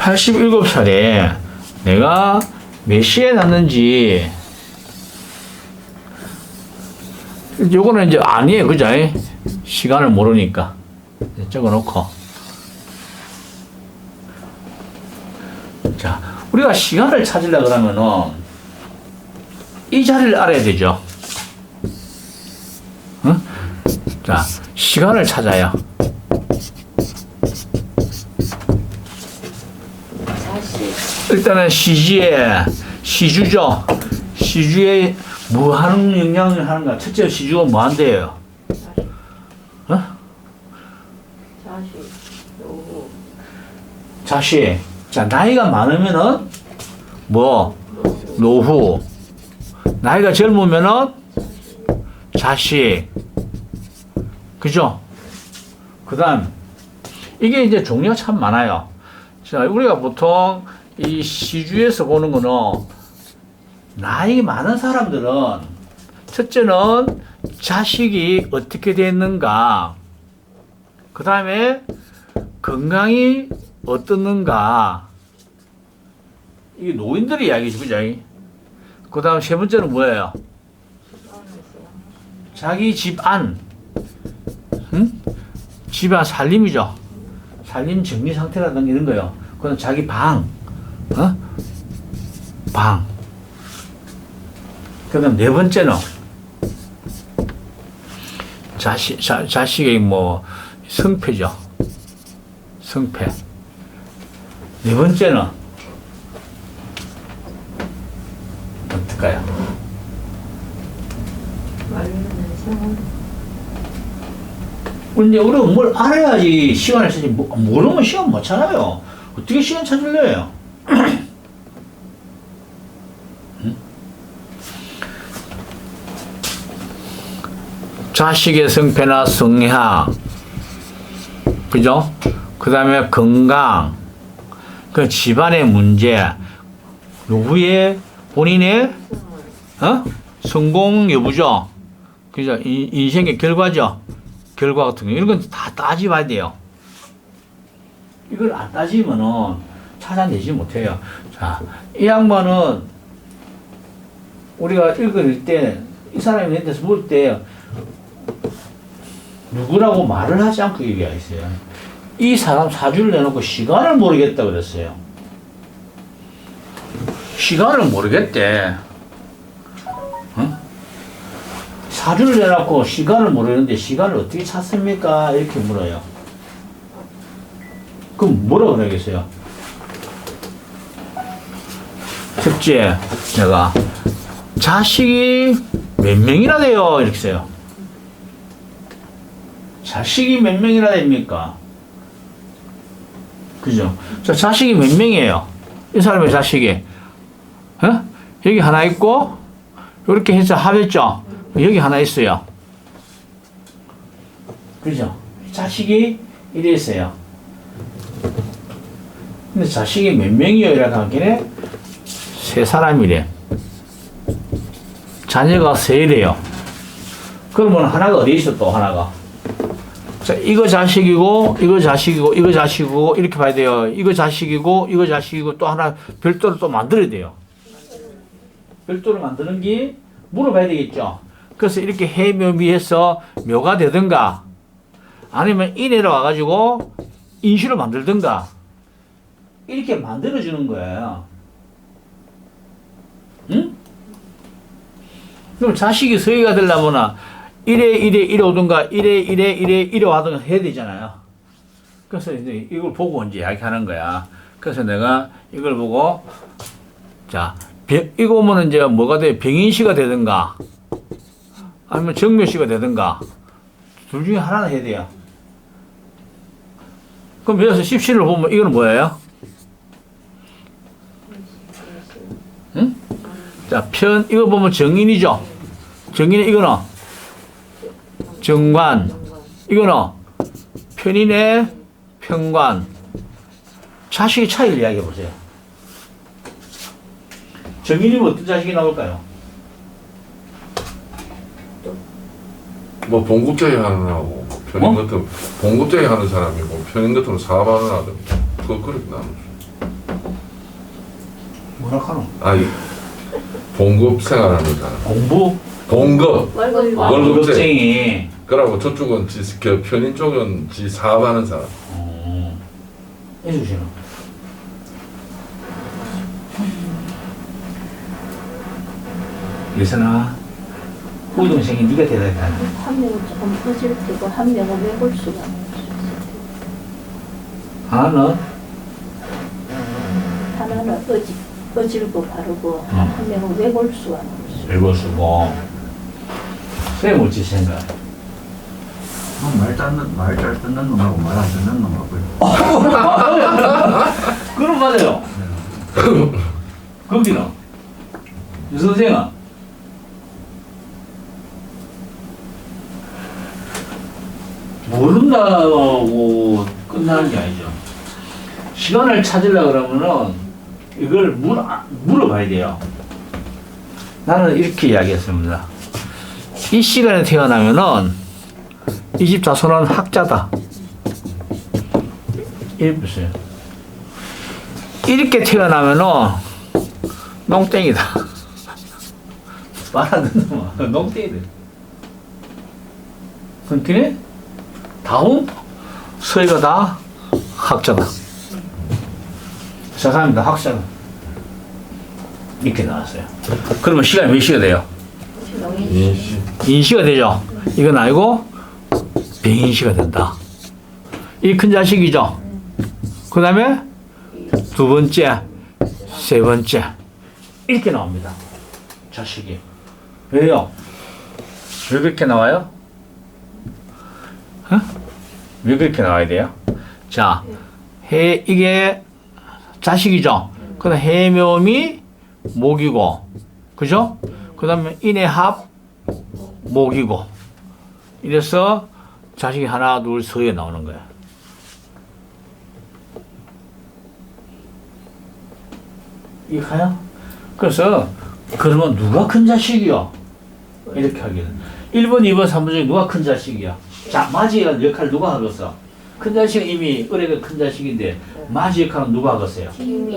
87살에 내가 몇 시에 났는지 요거는 이제 아니에요. 그죠? 시간을 모르니까. 적어 놓고. 자, 우리가 시간을 찾으려 그러면은 이 자리를 알아야 되죠. 응? 자, 시간을 찾아요. 일단은 시주에 시주죠. 시주에 뭐 하는 영향을 하는가? 첫째 시주가 뭐 한대요? 어? 자식. 자, 나이가 많으면은 뭐 노후. 나이가 젊으면은 자식. 그죠? 그다음 이게 이제 종류가 참 많아요. 자, 우리가 보통 이 시주에서 보는 거는 나이 많은 사람들은 첫째는 자식이 어떻게 됐는가, 그 다음에 건강이 어떻는가, 이게 노인들의 이야기죠? 그 다음 세 번째는 뭐예요? 자기 집 안, 응? 집안 살림이죠. 살림 정리 상태라든가 이런 거요. 그다음 자기 방, 어? 방. 그다음 네 번째는 자식, 자, 자식의 뭐 성패죠. 성패. 네 번째는 어떨까요? 근데 우리가 뭘 알아야지 시간을 쓰지 뭐, 모르면 시간 못 찾아요. 어떻게 시간 찾을래요? 응? 자식의 성패나 성향, 그죠? 그 다음에 건강, 그 집안의 문제, 누구의 본인의 어? 성공 여부죠. 그죠? 이- 인생의 결과죠. 결과 같은 거 이런 건 다 따져봐야 돼요. 이걸 안 따지면은 찾아내지 못해요. 자, 이 양반은 우리가 읽을 때 이 사람이 내 데서 볼때 누구라고 말을 하지 않고 얘기했어요. 이 사람 사주를 내놓고 시간을 모르겠다 그랬어요. 시간을 모르겠대. 어? 사주를 내놓고 시간을 모르는데 시간을 어떻게 찾습니까? 이렇게 물어요. 그럼 뭐라 그러겠어요? 첫째, 내가 자식이 몇 명이나 돼요? 이렇게 써요. 자식이 몇 명이나 됩니까? 그죠? 자, 자식이 몇 명이에요? 이 사람의 자식이. 어? 여기 하나 있고, 이렇게 해서 합했죠? 여기 하나 있어요. 그죠? 자식이 이래 있어요. 근데 자식이 몇 명이요? 이라고 하기에 세 사람이래. 자녀가 세래요. 그러면 하나가 어디 있어 또 하나가? 자, 이거 자식이고, 이거 자식이고, 이거 자식이고, 이렇게 봐야 돼요. 이거 자식이고, 이거 자식이고, 또 하나 별도로 또 만들어야 돼요. 별도로 만드는 게 물어봐야 되겠죠. 그래서 이렇게 해묘미해서 묘가 되든가, 아니면 인해로 와가지고 인슈를 만들든가, 이렇게 만들어주는 거예요. 응? 그럼 자식이 서기가 되려면 이래 이래 이래 오든가 이래 이래 이래 이래 와든가 해야 되잖아요. 그래서 이제 이걸 보고 이제 이야기하는 거야. 그래서 내가 이걸 보고 자 병- 이거 오면 이제 뭐가 돼 병인씨가 되든가 아니면 정묘씨가 되든가 둘 중에 하나는 해야 돼요. 그럼 여기서 십시를 보면 이거는 뭐예요? 응? 자, 편, 이거 보면 정인이죠? 정인이 이거는 정관, 이거는 편인의 편관. 자식의 차이를 이야기해 보세요. 정인이면 어떤 자식이 나올까요? 뭐 봉급제에 하는 하고 편인 어? 같은 봉급제에 하는 사람이고 편인 같은 사업하는 아들 그 그렇게 나누죠. 뭐라 하노? 아니 봉급 생활하는 사람. 공부? 봉급. 월급 아, 월급쟁이. 월급쟁이. 그러고 저쪽은 지, 그 편인 쪽은 지 사업하는 사람. 어. 해주시나? 예선아, 우리 동생이 네가 대답해. 한 명은 조금 퍼질 테고 한 명은 외골 수가 하나는 하나는 어지 어질고 바르고 음. 한 명은 외골 수가 읽어 쓰고. 쌤 어찌 생각? 말잘 말잘 듣는 놈하고 말 안 듣는 놈하고 그럼 맞아요. 거기는 유 선생은 모른다고 끝나는 게 아니죠. 시간을 찾으려 그러면은 이걸 물, 물어봐야 돼요. 나는 이렇게 이야기했습니다. 이 시간에 태어나면은 이집 자손은 학자다. 이렇게 보세요. 이렇게 태어나면은 농땡이다. 말안 듣는 놈아 농땡이다. 그러니까 다음 서희가 다 학자다. 시작합니다. 학자다. 이렇게 나왔어요. 그러면 시간이 몇 시가 돼요? 인시. 인시가 되죠. 이건 아니고 병인시가 된다. 이 큰 자식이죠. 그 다음에 두 번째, 세 번째 이렇게 나옵니다. 자식이 왜요? 왜 그렇게 나와요? 어? 왜 그렇게 나와야 돼요? 자, 해 이게 자식이죠. 그다음 해묘미 목이고, 그죠? 그다음에 인해합 목이고 이래서 자식이 하나 둘 서에 나오는 거야. 이게 가요? 그래서 그러면 누가 큰 자식이요? 이렇게 하기는 1번, 2번, 3번 중에 누가 큰 자식이야? 자, 마지의 역할 누가 하겠어? 큰 자식은 이미 어레가 큰 자식인데 마지 역할은 누가 하겠어요? 기미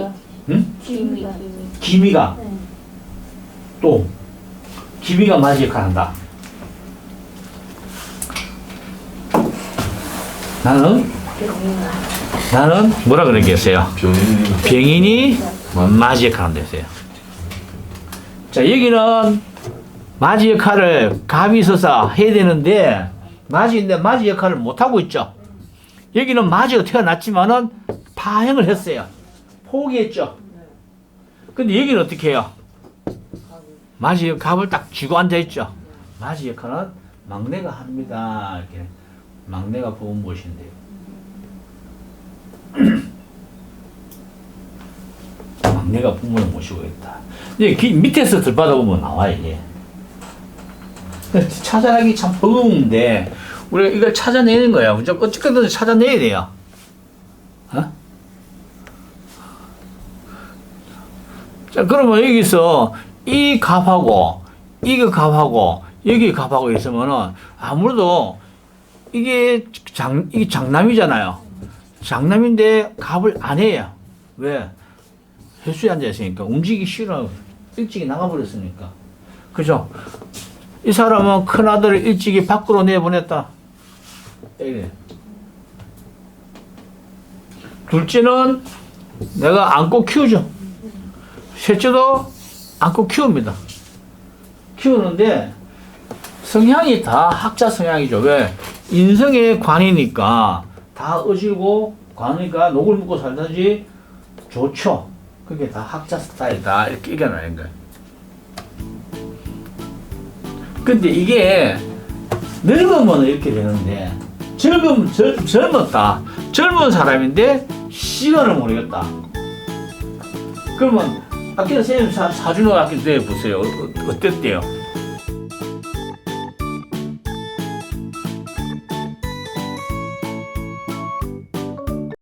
응? 기미 기미가 네. 또 기미가 마지 역할 한다. 나는 나는 뭐라 그러겠어요? 병인이 병인이 마지 역할 한다 했어요. 자 여기는 마지 역할을 갑이 있어서 해야 되는데 마지인데 마지 역할을 못 하고 있죠. 여기는 마지가 태어났지만은 파행을 했어요. 포기했죠. 근데 여기는 어떻게 해요? 마지 갑을 딱 쥐고 앉아 있죠. 마지 역할은 막내가 합니다. 이렇게 막내가 보은 무엇인데요. 막내가 부모를 모시고 있다. 이제 기- 밑에서 들받아 보면 나와 이게. 찾아내기 참 버거운데 우리가 이걸 찾아내는 거야. 어쨌든 찾아내야 돼요. 자 그러면 여기서 이 값하고 이거 값하고 여기 값하고 있으면은 아무래도 이게 장 이게 장남이잖아요. 장남인데 값을 안 해요. 왜? 회수에 앉아 있으니까 움직이기 싫어. 일찍이 나가버렸으니까. 그죠? 이 사람은 큰 아들을 일찍이 밖으로 내보냈다. 이래. 둘째는 내가 안고 키우죠. 셋째도 안고 키웁니다. 키우는데 성향이 다 학자 성향이죠. 왜? 인성의 관이니까 다 어지고 관이니까 녹을 먹고 살든지 좋죠. 그게 다 학자 스타일이다. 이렇게 이겨내는 거예요. 근데 이게 늙으면 이렇게 되는데 젊음, 젊, 젊었다. 젊은 사람인데 시간을 모르겠다. 그러면 아끼는 선생님 사, 사주는 아끼 내 보세요. 어, 어, 어땠대요?